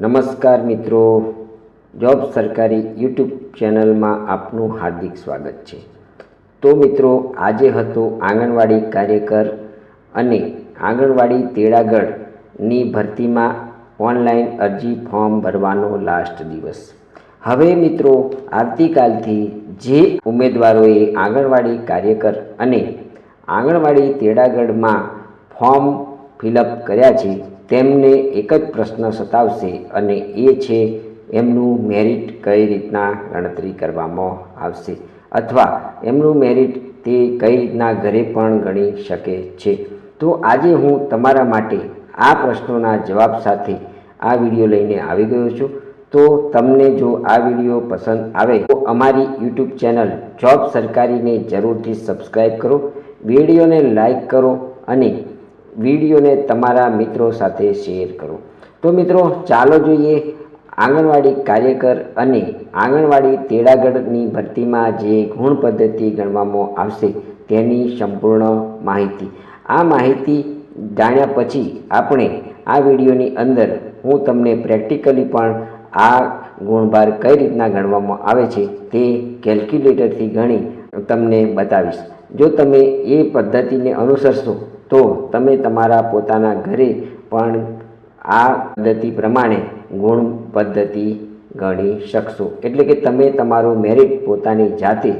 નમસ્કાર મિત્રો. જોબ સરકારી યુટ્યુબ ચેનલમાં આપનું હાર્દિક સ્વાગત છે. તો મિત્રો, આજે હતો આંગણવાડી કાર્યકર અને આંગણવાડી તેડાગઢની ભરતીમાં ઓનલાઈન અરજી ફોર્મ ભરવાનો લાસ્ટ દિવસ. હવે મિત્રો, આવતીકાલથી જે ઉમેદવારોએ આંગણવાડી કાર્યકર અને આંગણવાડી તેડાગઢમાં ફોર્મ ફિલઅપ કર્યા છે તેમને એક જ પ્રશ્ન સતાવશે અને એ છે, એમનું મેરિટ કઈ રીતના ગણતરી કરવામાં આવશે? અથવા એમનું મેરિટ તે કઈ રીતના ઘરે પણ ગણી શકે છે? તો આજે હું તમારા માટે આ પ્રશ્નોના જવાબ સાથે આ વીડિયો લઈને આવી ગયો છું. તો તમને જો આ વીડિયો પસંદ આવે, તો અમારી યુટ્યુબ ચેનલ જોબ સરકારીને જરૂરથી સબસ્ક્રાઈબ કરો, વિડીયોને લાઈક કરો અને વિડીયોને તમારા મિત્રો સાથે શેર કરો. તો મિત્રો, ચાલો જોઈએ આંગણવાડી કાર્યકર અને આંગણવાડી તેડાગઢની ભરતીમાં જે ગુણ પદ્ધતિ ગણવામાં આવશે તેની સંપૂર્ણ માહિતી. આ માહિતી જાણ્યા પછી આપણે આ વિડીયોની અંદર હું તમને પ્રેક્ટિકલી પણ આ ગુણભાર કઈ રીતના ગણવામાં આવે છે તે કેલ્ક્યુલેટરથી ગણી તમને બતાવીશ. જો તમે એ પદ્ધતિને અનુસરશો તો તમે તમારા પોતાના ઘરે પણ આ પદ્ધતિ પ્રમાણે ગુણ પદ્ધતિ ગણી શકશો. એટલે કે તમે તમારું મેરિટ પોતાની જાતે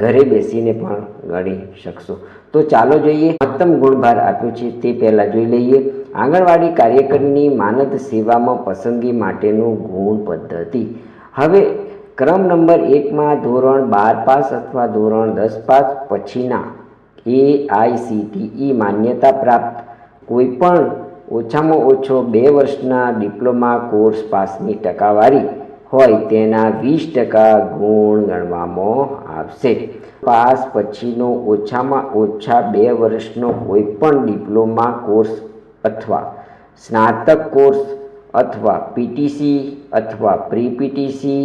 ઘરે બેસીને પણ ગણી શકશો. તો ચાલો જોઈએ મહત્તમ ગુણભાર આપ્યો છે તે પહેલાં જોઈ લઈએ. આંગણવાડી કાર્યકરની માનદ સેવામાં પસંદગી માટેનું ગુણ પદ્ધતિ. હવે ક્રમ નંબર એકમાં ધોરણ બાર પાસ અથવા ધોરણ દસ પાસ પછીના એ આઈસીટીઈ માન્યતા પ્રાપ્ત કોઈપણ ઓછામાં ઓછો બે વર્ષના ડિપ્લોમા કોર્સ પાસની ટકાવારી હોય તેના વીસ ટકા ગુણ ગણવામાં આવશે. પાસ પછીનો ઓછામાં ઓછા બે વર્ષનો કોઈપણ ડિપ્લોમા કોર્સ અથવા સ્નાતક કોર્સ અથવા પીટીસી અથવા પ્રી પીટીસી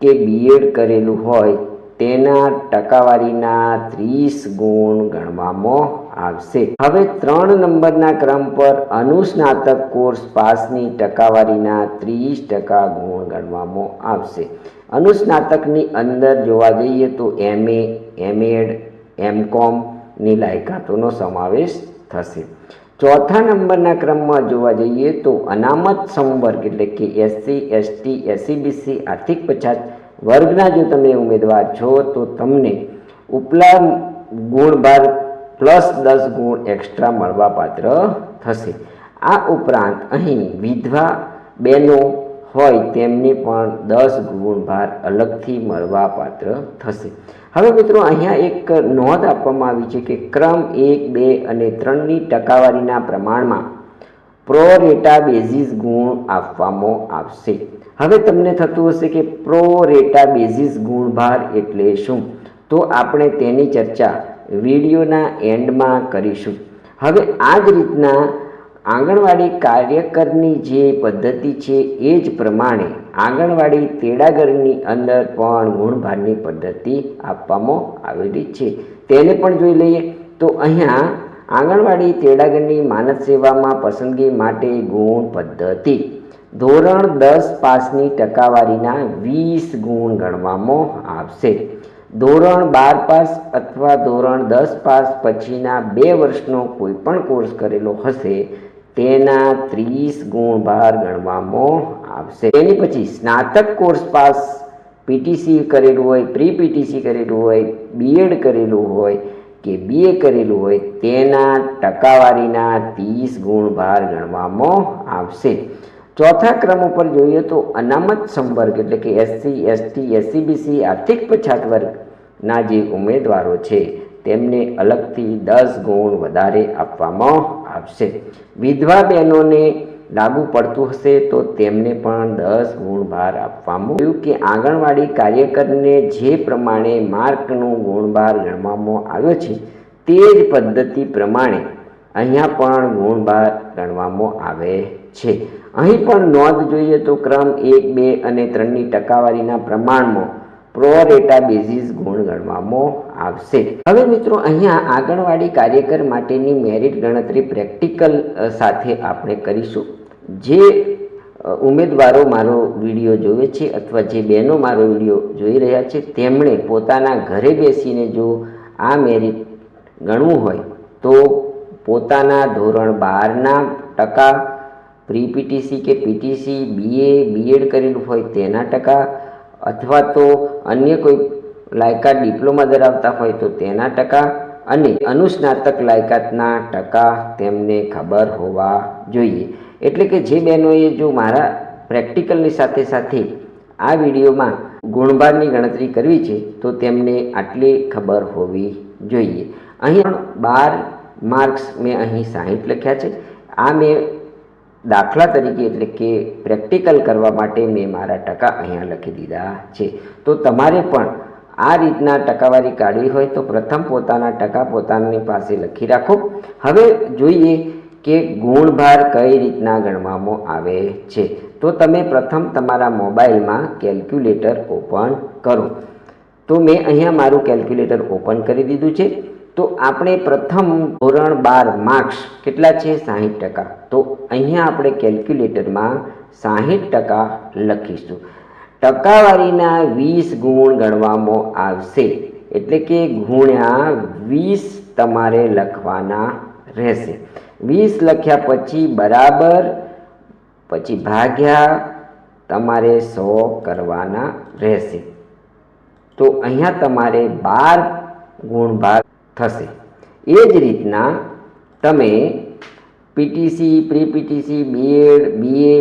કે બીએડ કરેલું હોય તેના ટકાવારીના ત્રીસ ગુણ ગણવામાં આવશે. હવે ત્રણ નંબરના ક્રમ પર અનુસ્નાતક કોર્સ પાસની ટકાવારીના ત્રીસ ટકા ગુણ ગણવામાં આવશે. અનુસ્નાતકની અંદર જોવા જઈએ તો એમએ, એમએડ એમકોમની લાયકાતોનો સમાવેશ થશે. ચોથા નંબરના ક્રમમાં જોવા જઈએ તો અનામત સંવર્ગ એટલે કે એસસી, એસટી, એસસીબીસી, આર્થિક પછાત વર્ગના જો તમે ઉમેદવાર છો, તો તમને ઉપલા ગુણભાર પ્લસ દસ ગુણ એક્સ્ટ્રા મળવાપાત્ર થશે. આ ઉપરાંત અહીં વિધવા બહેનો હોય તેમને પણ દસ ગુણભાર અલગથી મળવાપાત્ર થશે. હવે મિત્રો, અહીંયા એક નોંધ આપવામાં આવી છે કે ક્રમ એક, બે અને ત્રણની ટકાવારીના પ્રમાણમાં પ્રો રેટા બેઝિસ ગુણ આપવામાં આવશે. હવે તમને થતું હશે કે પ્રો રેટા બેઝિસ ગુણભાર એટલે શું? તો આપણે તેની ચર્ચા વિડીયોના એન્ડમાં કરીશું. હવે આ જ રીતના આંગણવાડી કાર્યકરની જે પદ્ધતિ છે એ જ પ્રમાણે આંગણવાડી તેડાગરની અંદર પણ ગુણભારની પદ્ધતિ આપવામાં આવેલી છે. તેને પણ જોઈ લઈએ. તો અહીંયા આંગણવાડી તેડાગરની માનદ સેવામાં પસંદગી માટે ગુણ પદ્ધતિ. ધોરણ દસ પાસની ટકાવારીના વીસ ગુણ ગણવામાં આવશે. ધોરણ બાર પાસ અથવા ધોરણ દસ પાસ પછીના બે વર્ષનો કોઈ પણ કોર્સ કરેલો હશે, તેના ત્રીસ ગુણ ભાર ગણવામાં આવશે. તેની પછી સ્નાતક કોર્સ પાસ પીટીસી કરેલું હોય પ્રી પીટીસી કરેલું હોય, બીએડ કરેલું હોય કે બીએ કરેલું હોય તેના ટકાવારીના ત્રીસ ગુણ ભાર ગણવામાં આવશે. ચોથા ક્રમ ઉપર જોઈએ તો અનામત સંવર્ગ એટલે કે એસસી, એસટી, એસસીબીસી આર્થિક પછાત વર્ગના જે ઉમેદવારો છે તેમને અલગથી દસ ગુણ વધારે આપવામાં આવશે. વિધવા બહેનોને લાગુ પડતું હશે તો તેમને પણ દસ ગુણ ભાર આપવામાં આવ્યું કે આંગણવાડી કાર્યકરને જે પ્રમાણે માર્કનું ગુણભાર ગણવામાં આવ્યો છે, તે જ પદ્ધતિ પ્રમાણે અહીંયા પણ ગુણભાર ગણવામાં આવે છે. અહીં પણ નોંધ જોઈએ તો ક્રમ એક, બે અને ત્રણની ટકાવારીના પ્રમાણમાં પ્રોરેટા બેઝિસ ગુણ ગણવામાં આવશે. હવે મિત્રો, અહીંયા આંગણવાડી કાર્યકર માટેની મેરિટ ગણતરી પ્રેક્ટિકલ સાથે આપણે કરીશું. જે ઉમેદવારો મારો વીડિયો જોવે છે અથવા જે બહેનો મારો વીડિયો જોઈ રહ્યા છે, તેમણે પોતાના ઘરે બેસીને જો આ મેરિટ ગણવું હોય, તો પોતાના ધોરણ બારના ટકા પ્રી પીટીસી કે પીટીસી બીએ બીએડ કરેલું હોય તેના ટકા, અથવા તો અન્ય કોઈ લાયકાત ડિપ્લોમા ધરાવતા હોય તો તેના ટકા અને અનુસ્નાતક લાયકાતના ટકા તેમને ખબર હોવા જોઈએ. એટલે કે જે બહેનોએ જો મારા પ્રેક્ટિકલની સાથે સાથે આ વિડીયોમાં ગુણભારની ગણતરી કરવી છે, તો તેમને આટલી ખબર હોવી જોઈએ. અહીં બાર માર્ક્સ મેં અહીં સાહીઠ લખ્યા છે. આ મેં દાખલા તરીકે એટલે કે પ્રેક્ટિકલ કરવા માટે મેં મારા ટકા અહીંયા લખી દીધા છે. તો તમારે પણ આ રીતના ટકાવારી કાઢવી હોય તો પ્રથમ પોતાના ટકા પોતાની પાસે લખી રાખો. હવે જોઈએ કે ગુણભાર કઈ રીતના ગણવામાં આવે છે? તો તમે પ્રથમ તમારા મોબાઈલમાં કેલ્ક્યુલેટર ઓપન કરો. તો મેં અહીંયા મારું કેલ્ક્યુલેટર ઓપન કરી દીધું છે. તો આપણે પ્રથમ ધોરણ બાર માર્ક્સ કેટલા છે? સાહીઠ ટકા. તો અહીંયા આપણે કેલ્ક્યુલેટરમાં સાહીઠ ટકા લખીશું. ટકાવારીના વીસ ગુણ ગણવામાં આવશે. એટલે કે ગુણ્યા વીસ તમારે લખવાના રહેશે. વીસ લખ્યા પછી બરાબર, પછી ભાગ્યા, તમારે સો કરવાના રહેશે. તો અહીંયા તમારે બાર ગુણભાગ થશે. એ જ રીતના તમે PTC pre PTC BEd BA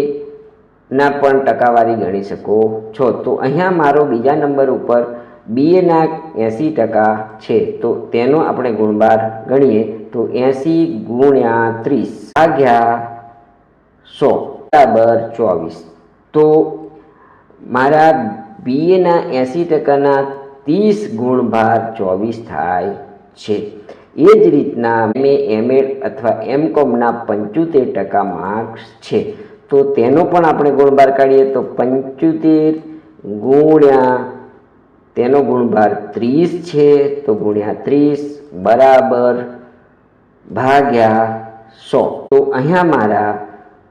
ના પણ ટકાવારી ગણી શકો છો. તો અહીંયા મારો બીજા નંબર ઉપર બીએના એંસી ટકા છે. તો તેનો આપણે ગુણબાર ગણીએ તો એંસી ગુણ્યા ત્રીસ ભાગ્યા સો બરાબર ચોવીસ. તો મારા બીએના એંસી ટકાના ત્રીસ ગુણભાર ચોવીસ થાય છે. એ જ રીતના મેં એમએડ અથવા એમ કોમના પંચોતેર ટકા માર્ક્સ છે. તો તેનો પણ આપણે ગુણભાર કાઢીએ તો પંચોતેર ગુણ્યા તેનો ગુણભાર ત્રીસ છે, તો ગુણ્યા ત્રીસ બરાબર ભાગ્યા સો. તો અહીંયા મારા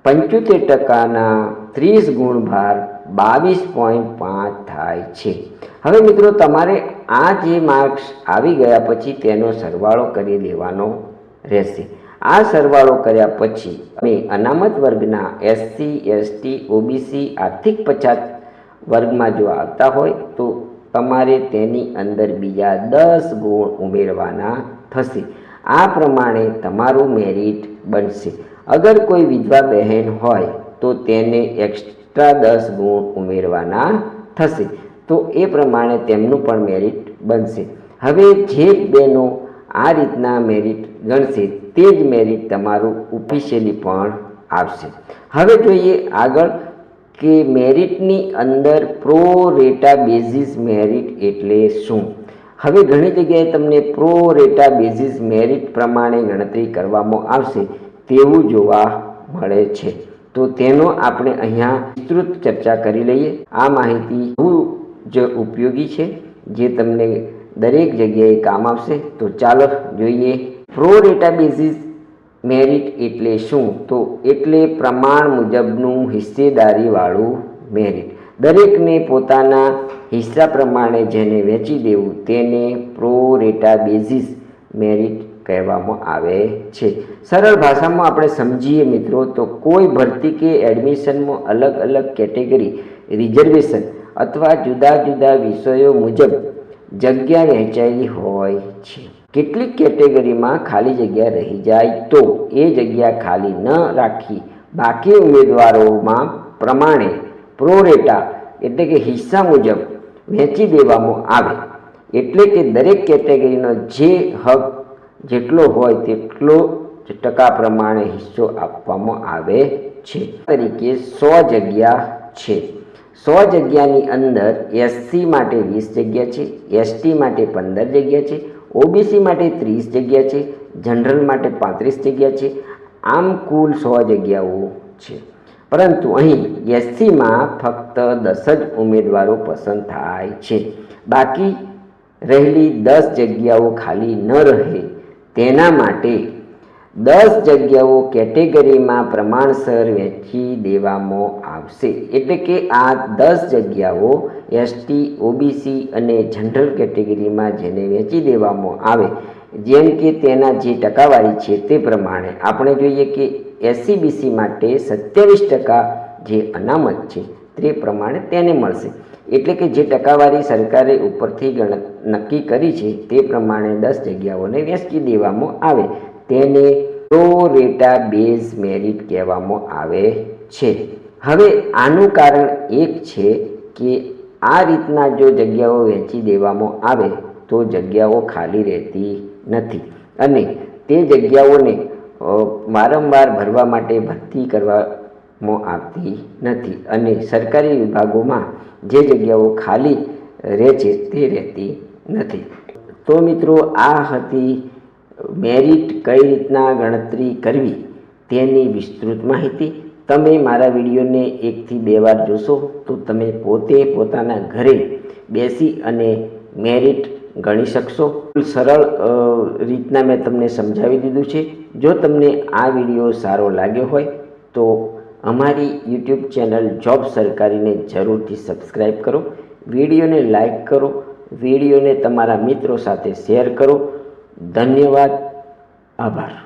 પંચોતેર ટકાના ત્રીસ ગુણભાર બાવીસ પોઈન્ટ પાંચ થાય છે. હવે મિત્રો, તમારે આ જે માર્ક્સ આવી ગયા પછી તેનો સરવાળો કરી દેવાનો રહેશે. આ સરવાળો કર્યા પછી અમે અનામત વર્ગના એસસી, એસટી, ઓબીસી, આર્થિક પછાત વર્ગમાં જો આવતા હોય, તો તમારે તેની અંદર બીજા દસ ગુણ ઉમેરવાના થશે. આ પ્રમાણે તમારું મેરિટ બનશે. અગર કોઈ વિધવા બહેન હોય, તો તેને એક્સ્ટ્રા દસ ગુણ ઉમેરવાના થશે. તો એ પ્રમાણે તેમનું પણ મેરિટ બનશે. હવે જે બહેનો આ રીતના મેરિટ ગણશે, તે જ મેરિટ તમારું ઓફિશિયલી પણ આવશે. હવે જોઈએ આગળ કે મેરિટની અંદર પ્રો રેટા બેઝિસ મેરિટ એટલે શું? હવે ઘણી જગ્યાએ તમને પ્રો રેટા બેઝિસ મેરિટ પ્રમાણે ગણતરી કરવામાં આવશે, તેવું જોવા મળે છે. તો તેનો આપણે અહીંયા વિસ્તૃત ચર્ચા કરી લઈએ. આ માહિતી ખૂબ જ ઉપયોગી છે, જે તમને દરેક જગ્યાએ કામ આવશે. તો ચાલો જોઈએ. પ્રો રેટા બેઝિસ મેરિટ એટલે શું? તો એટલે પ્રમાણ મુજબનું હિસ્સેદારીવાળું મેરિટ. દરેકને પોતાના હિસ્સા પ્રમાણે જેને વેચી દેવું તેને પ્રો રેટા બેઝિસ મેરિટ કહેવામાં આવે છે. સરળ ભાષામાં આપણે સમજીએ મિત્રો તો કોઈ ભરતી કે એડમિશનમાં અલગ અલગ કેટેગરી, રિઝર્વેશન અથવા જુદા જુદા વિષયો મુજબ જગ્યા વહેંચાયેલી હોય છે. કેટલીક કેટેગરીમાં ખાલી જગ્યા રહી જાય તો એ જગ્યા ખાલી ન રાખી બાકી ઉમેદવારોમાં પ્રમાણે પ્રોરેટા એટલે કે હિસ્સા મુજબ વહેંચી દેવામાં આવે. એટલે કે દરેક કેટેગરીનો જે હક જેટલો હોય તેટલો જ ટકા પ્રમાણે હિસ્સો આપવામાં આવે છે. તરીકે સો જગ્યા છે. સો જગ્યાની અંદર એસસી માટે વીસ જગ્યા છે એસટી માટે પંદર જગ્યા છે ઓબીસી માટે ત્રીસ જગ્યા છે, જનરલ માટે પાંત્રીસ જગ્યા છે, આમ કુલ સો જગ્યાઓ છે. પરંતુ અહીં એસસીમાં ફક્ત દસ જ ઉમેદવારો પસંદ થાય છે. બાકી રહેલી દસ જગ્યાઓ ખાલી ન રહે તેના માટે દસ જગ્યાઓ કેટેગરીમાં પ્રમાણસર વેચી દેવામાં આવશે. એટલે કે આ દસ જગ્યાઓ એસટી ઓબીસી અને જનરલ કેટેગરીમાં જેને વેચી દેવામાં આવે, જેમ કે તેના જે ટકાવારી છે તે પ્રમાણે આપણે જોઈએ કે એસસી બીસી માટે સત્યાવીસ ટકા જે અનામત છે તે પ્રમાણે તેને મળશે. એટલે કે જે ટકાવારી સરકારે ઉપરથી ગણ, નક્કી કરી છે તે પ્રમાણે દસ જગ્યાઓને વેચી દેવામાં આવે. તેને પ્રો રેટા બેઝ મેરિટ કહેવામાં આવે છે. હવે આનું કારણ એક છે કે આ રીતના જો જગ્યાઓ વેચી દેવામાં આવે તો જગ્યાઓ ખાલી રહેતી નથી અને તે જગ્યાઓને વારંવાર ભરવા માટે ભરતી કરવામાં આવતી નથી અને સરકારી વિભાગોમાં જે જગ્યાઓ ખાલી રહે છે તે રહેતી નથી. તો મિત્રો આ હતી મેરિટ કઈ રીતના ગણતરી કરવી તેની વિસ્તૃત માહિતી તમે મારા વિડીયોને એકથી બે વાર જોશો તો તમે પોતે પોતાના ઘરે બેસી અને મેરિટ ગણી શકશો. સરળ રીતના મેં તમને સમજાવી દીધું છે. જો તમને આ વીડિયો સારો લાગ્યો હોય તો અમારી યુટ્યુબ ચેનલ જોબ સરકારીને જરૂરથી સબસ્ક્રાઈબ કરો. વિડીયોને લાઈક કરો. વિડીયોને તમારા મિત્રો સાથે શેર કરો. ધન્યવાદ. આભાર.